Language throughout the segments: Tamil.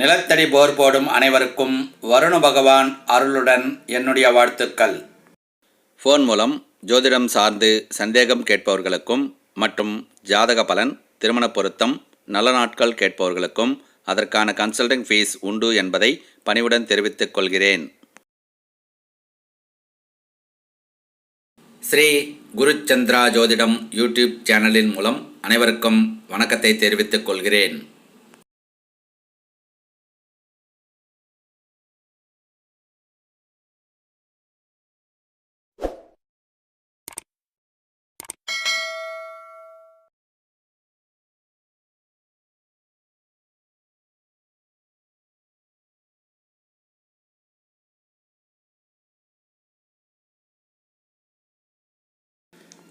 நிலத்தடி போர் போடும் அனைவருக்கும் வருண பகவான் அருளுடன் என்னுடைய வாழ்த்துக்கள். ஃபோன் மூலம் ஜோதிடம் சார்ந்து சந்தேகம் கேட்பவர்களுக்கும் மற்றும் ஜாதக பலன் திருமண பொருத்தம் நல்ல நாட்கள் கேட்பவர்களுக்கும் அதற்கான கன்சல்டிங் ஃபீஸ் உண்டு என்பதை பணிவுடன் தெரிவித்துக் கொள்கிறேன். ஸ்ரீ குருச்சந்திரா ஜோதிடம் யூடியூப் சேனலின் மூலம் அனைவருக்கும் வணக்கத்தை தெரிவித்துக் கொள்கிறேன்.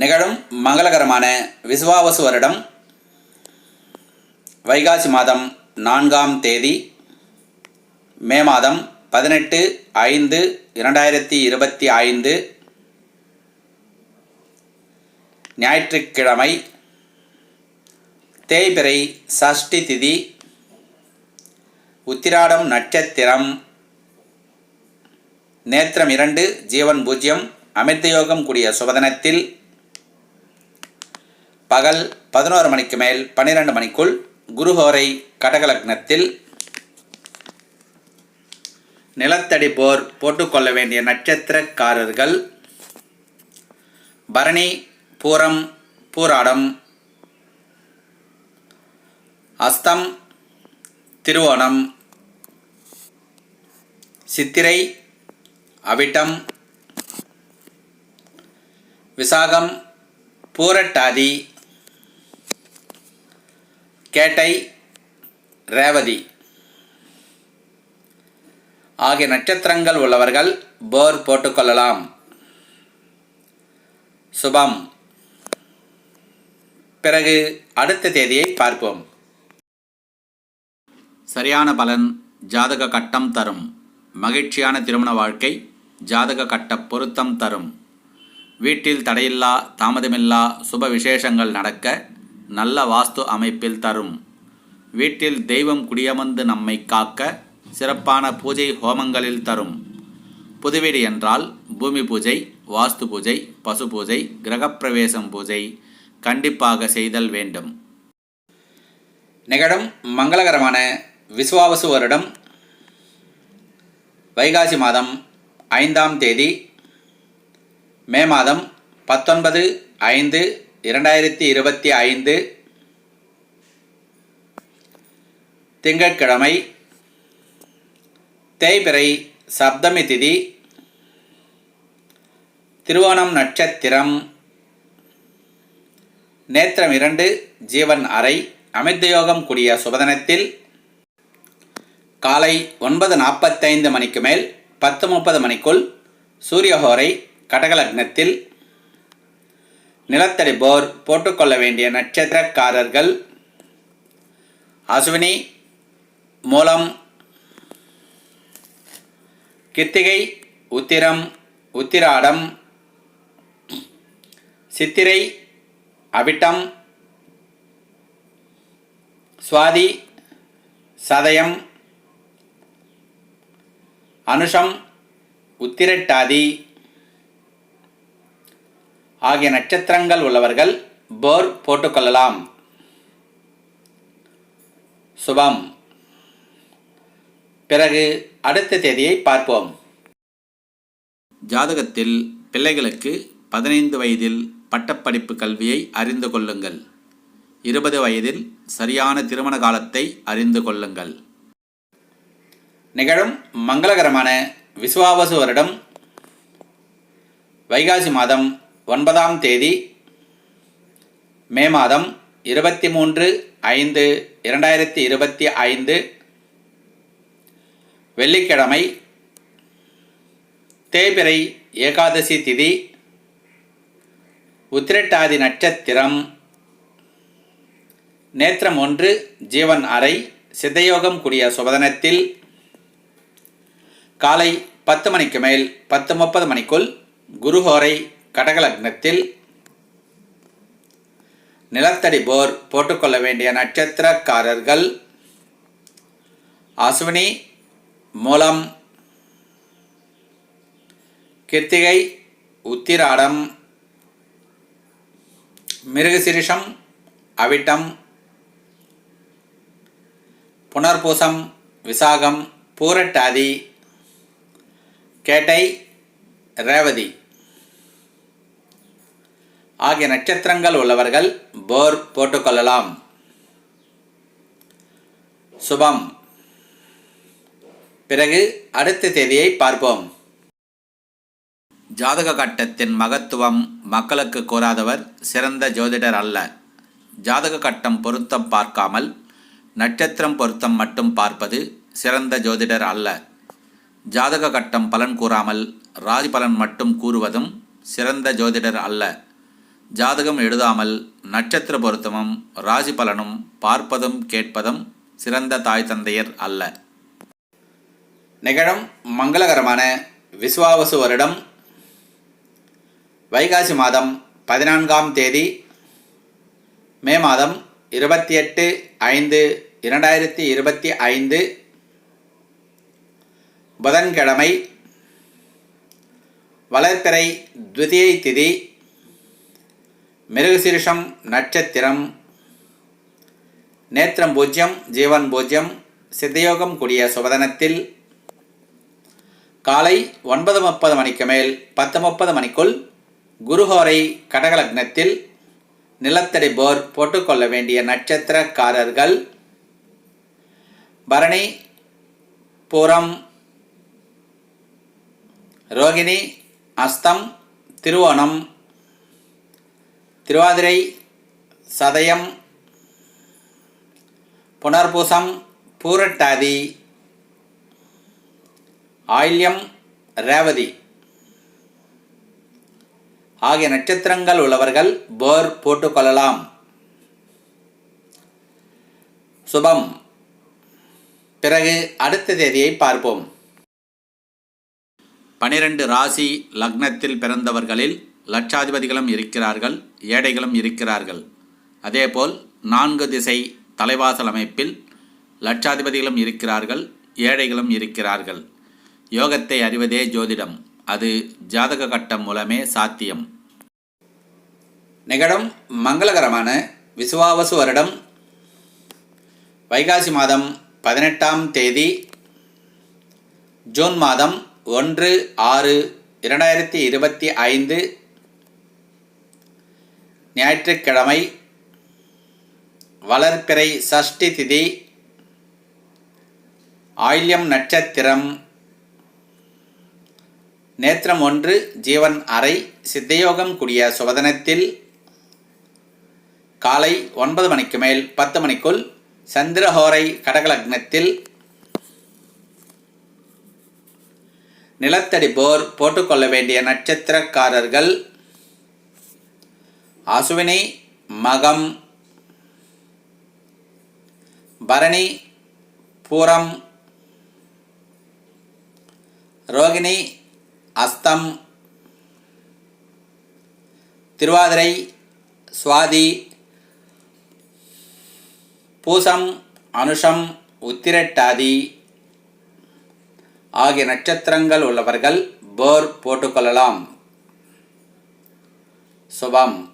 நிகழும் மங்களகரமான விசுவாவசு வருடம் வைகாசி மாதம் நான்காம் தேதி மே மாதம் பதினெட்டு ஐந்து இரண்டாயிரத்தி இருபத்தி ஐந்து ஞாயிற்றுக்கிழமை தேய்பிறை சஷ்டி திதி உத்திராடம் நட்சத்திரம் நேத்திரம் இரண்டு ஜீவன் பூஜ்யம் அமிர்தயோகம் கூடிய சுபதனத்தில் பகல் பதினோரு மணிக்கு மேல் பன்னிரெண்டு மணிக்குள் குருஹோரை கடகலக்னத்தில் நிலத்தடி போர் போட்டுக்கொள்ள வேண்டிய நட்சத்திரக்காரர்கள் பரணி பூரம் பூராடம் அஸ்தம் திருவோணம் சித்திரை அவிட்டம் விசாகம் பூரட்டாதி கேட்டை ரேவதி. ஆகிய நட்சத்திரங்கள் உள்ளவர்கள் போர் போட்டுக்கொள்ளலாம் சுபம். பிறகு அடுத்த தேதியை பார்ப்போம். சரியான பலன் ஜாதக கட்டம் தரும். மகிழ்ச்சியான திருமண வாழ்க்கை ஜாதக கட்ட பொருத்தம் தரும். வீட்டில் தடையில்லா தாமதமில்லா சுப விசேஷங்கள் நடக்க நல்ல வாஸ்து அமைப்பில் தரும். வீட்டில் தெய்வம் குடியமர்ந்து நம்மை காக்க சிறப்பான பூஜை ஹோமங்களில் தரும். புதுவீடு என்றால் பூமி பூஜை வாஸ்து பூஜை பசு பூஜை கிரகப்பிரவேசம் பூஜை கண்டிப்பாக செய்தல் வேண்டும். நிகழும் மங்களகரமான விசுவாவசு வருடம் வைகாசி மாதம் ஐந்தாம் தேதி மே மாதம் பத்தொன்பது ஐந்து இரண்டாயிரத்தி இருபத்தி ஐந்து திங்கட்கிழமை தேய்பிறை சப்தமி திதி திருவோணம் நட்சத்திரம் நேத்திரம் இரண்டு ஜீவன் அறை அமிர்தயோகம் கூடிய சுபதனத்தில் காலை ஒன்பது நாற்பத்தைந்து மணிக்கு மேல் பத்து முப்பது மணிக்குள் சூரியஹோரை கடகலக்னத்தில் நிலத்தடி போர் போட்டுக்கொள்ள வேண்டிய நட்சத்திரக்காரர்கள். அசுவினி மூலம் கித்திகை உத்திரம் உத்திராடம் சித்திரை அவிட்டம் சுவாதி சதயம் அனுஷம் உத்திரட்டாதி ஆகிய நட்சத்திரங்கள் உள்ளவர்கள் போர் போட்டுக்கொள்ளலாம். சுபம். பிறகு அடுத்த தேதியை பார்ப்போம். ஜாதகத்தில் பிள்ளைகளுக்கு பதினைந்து வயதில் பட்டப்படிப்பு கல்வியை அறிந்து கொள்ளுங்கள். இருபது வயதில் சரியான திருமண காலத்தை அறிந்து கொள்ளுங்கள். நிகழும் மங்களகரமான விசுவாவசு வருடம். வைகாசி மாதம் ஒன்பதாம் தேதி மே மாதம் இருபத்தி மூன்று ஐந்து இரண்டாயிரத்தி இருபத்தி ஐந்து வெள்ளிக்கிழமை தேபிரை ஏகாதசி திதி உத்திரட்டாதி நட்சத்திரம் நேத்திரம் ஒன்று ஜீவன் அறை சித்தயோகம் கூடிய சுபதனத்தில் காலை பத்து மணிக்கு மேல் பத்து முப்பது மணிக்குள் குருஹோரை கடகலக்னத்தில் நிலத்தடி போர் போட்டுக்கொள்ள வேண்டிய நட்சத்திரக்காரர்கள் அஸ்வினி மூலம் கிருத்திகை உத்திராடம் மிருகசிரிஷம் அவிட்டம் புனர்பூசம் விசாகம் பூரட்டாதி கேட்டை ரேவதி. ஆகிய நட்சத்திரங்கள் உள்ளவர்கள் போர் போட்டுக்கொள்ளலாம். சுபம். பிறகு அடுத்த தேதியை பார்ப்போம். ஜாதக கட்டத்தின் மகத்துவம் மக்களுக்கு கூறாதவர் சிறந்த ஜோதிடர் அல்ல. ஜாதக கட்டம் பொருத்தம் பார்க்காமல் நட்சத்திரம் பொருத்தம் மட்டும் பார்ப்பது சிறந்த ஜோதிடர் அல்ல. ஜாதக கட்டம் பலன் கூறாமல் ராஜ் பலன் மட்டும் கூறுவதும் சிறந்த ஜோதிடர் அல்ல. ஜாதகம் எழுதாமல் நட்சத்திர பொருத்தமும் ராசி பலனும் பார்ப்பதும் கேட்பதும் சிறந்த தாய் தந்தையர் அல்ல. நிகழும் மங்களகரமான விஸ்வாவசு வருடம் வைகாசி மாதம் பதினான்காம் தேதி மே மாதம் இருபத்தி எட்டு ஐந்து இரண்டாயிரத்தி இருபத்தி ஐந்து புதன்கிழமை வளர்பிறை துதியை திதி மிருகசீரிஷம் நட்சத்திரம் நேத்திரம் பூஜ்யம் ஜீவன் பூஜ்யம் சித்தயோகம் கூடிய சுபதனத்தில் காலை ஒன்பது முப்பது மணிக்கு மேல் பத்து முப்பது மணிக்குள் குருஹோரை கடகலக்னத்தில் நிலத்தடி போர் போட்டுக்கொள்ள வேண்டிய நட்சத்திரக்காரர்கள் பரணி புறம் ரோகிணி அஸ்தம் திருவோணம் திருவாதிரை சதயம் புனர்பூசம் பூரட்டாதி ஆயில்யம் ரேவதி ஆகிய நட்சத்திரங்கள் உள்ளவர்கள் போர் போட்டுக்கொள்ளலாம் சுபம். பிறகு அடுத்த தேதியை பார்ப்போம். பனிரெண்டு ராசி லக்னத்தில் பிறந்தவர்களில் லட்சாதிபதிகளும் இருக்கிறார்கள் ஏழைகளும் இருக்கிறார்கள். அதேபோல் நான்கு திசை தலைவாசல் அமைப்பில் லட்சாதிபதிகளும் இருக்கிறார்கள் ஏழைகளும் இருக்கிறார்கள். யோகத்தை அறிவதே ஜோதிடம். அது ஜாதக கட்டம் மூலமே சாத்தியம். நிகழும் மங்களகரமான விசுவாவசு வருடம் வைகாசி மாதம் பதினெட்டாம் தேதி ஜூன் மாதம் ஒன்று ஆறு இரண்டாயிரத்தி இருபத்தி ஐந்து ஞாயிற்றுக்கிழமை வளர்ப்பிறை சஷ்டி திதி ஆயில்யம் நட்சத்திரம். நேத்திரம் ஒன்று ஜீவன் அறை சித்தயோகம் கூடிய சுபதனத்தில் காலை ஒன்பது மணிக்கு மேல் பத்து மணிக்குள் சந்திரஹோரை கடகலக்னத்தில் நிலத்தடி போர் போட்டுக்கொள்ள வேண்டிய நட்சத்திரக்காரர்கள் அசுவினி மகம் பரணி பூரம் ரோகிணி அஸ்தம் திருவாதிரை சுவாதி பூசம் அனுஷம் உத்திரட்டாதி ஆகிய நட்சத்திரங்கள் உள்ளவர்கள் போர் போட்டுக்கொள்ளலாம். சுபம்.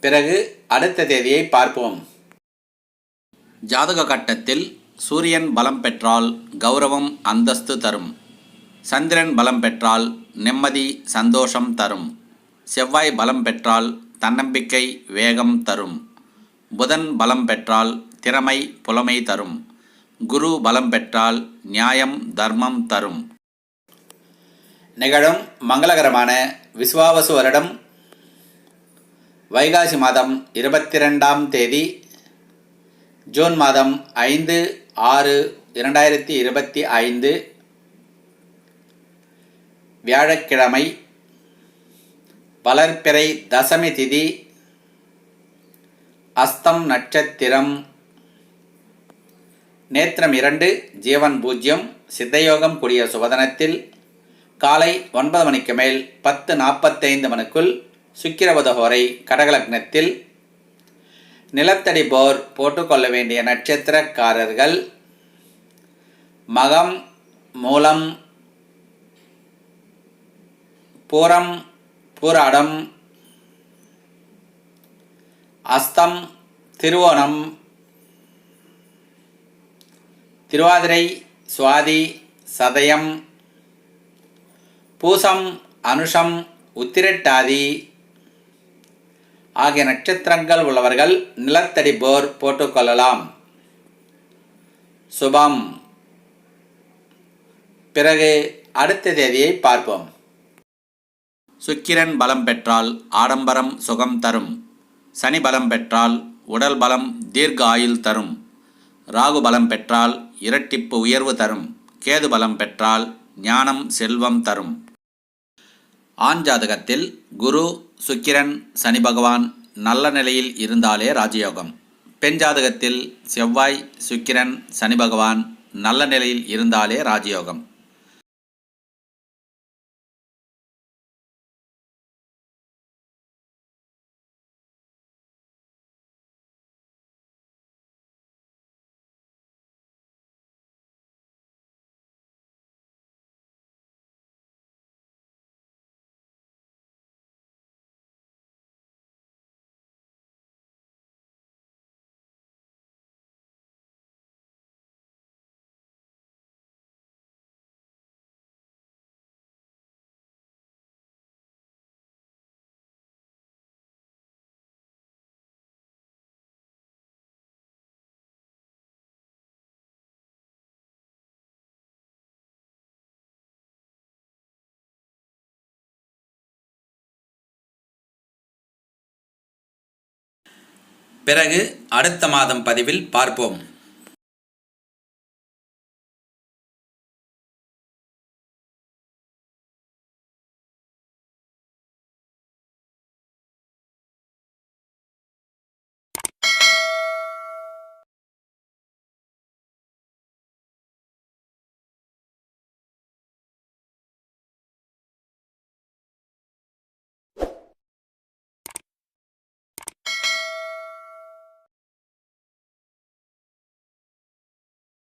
பிறகு அடுத்த தேதியை பார்ப்போம். ஜாதக கட்டத்தில் சூரியன் பலம் பெற்றால் கௌரவம் அந்தஸ்து தரும். சந்திரன் பலம் பெற்றால் நிம்மதி சந்தோஷம் தரும். செவ்வாய் பலம் பெற்றால் தன்னம்பிக்கை வேகம் தரும். புதன் பலம் பெற்றால் திறமை புலமை தரும். குரு பலம் பெற்றால் நியாயம் தர்மம் தரும். நிகழும் மங்களகரமான விஸ்வாவசு வருடம் வைகாசி மாதம் இருபத்தி ரெண்டாம் தேதி ஜூன் மாதம் ஐந்து ஆறு இரண்டாயிரத்தி இருபத்தி ஐந்து வியாழக்கிழமை வளர்ப்பிறை தசமி திதி அஸ்தம் நட்சத்திரம். நேத்திரம் இரண்டு ஜீவன் பூஜ்யம் சித்தயோகம் கூடிய சுபதனத்தில் காலை ஒன்பது மணிக்கு மேல் பத்து நாற்பத்தைந்து மணிக்குள் சுக்கிரவதஹோரை கடகலக்னத்தில் நிலத்தடி போர் போட்டுக்கொள்ள வேண்டிய நட்சத்திரக்காரர்கள் மகம் மூலம் பூரம் பூராடம் அஸ்தம் திருவோணம் திருவாதிரை சுவாதி சதயம் பூசம் அனுஷம் உத்திரட்டாதி ஆகிய நட்சத்திரங்கள் உள்ளவர்கள் நிலத்தடி போர் போட்டுக்கொள்ளலாம். சுபம். பிறகு அடுத்த தேதியை பார்ப்போம். சுக்கிரன் பலம் பெற்றால் ஆடம்பரம் சுகம் தரும். சனி பலம் பெற்றால் உடல் பலம் தீர்க்க ஆயுள் தரும். ராகு பலம் பெற்றால் இரட்டிப்பு உயர்வு தரும். கேது பலம் பெற்றால் ஞானம் செல்வம் தரும். ஆண் ஜாதகத்தில் குரு சுக்கிரன் சனி பகவான் நல்ல நிலையில் இருந்தாலே ராஜயோகம். பெண் ஜாதகத்தில் செவ்வாய் சுக்கிரன் சனி பகவான் நல்ல நிலையில் இருந்தாலே ராஜயோகம். பிறகு அடுத்த மாதம் பதிவில் பார்ப்போம்.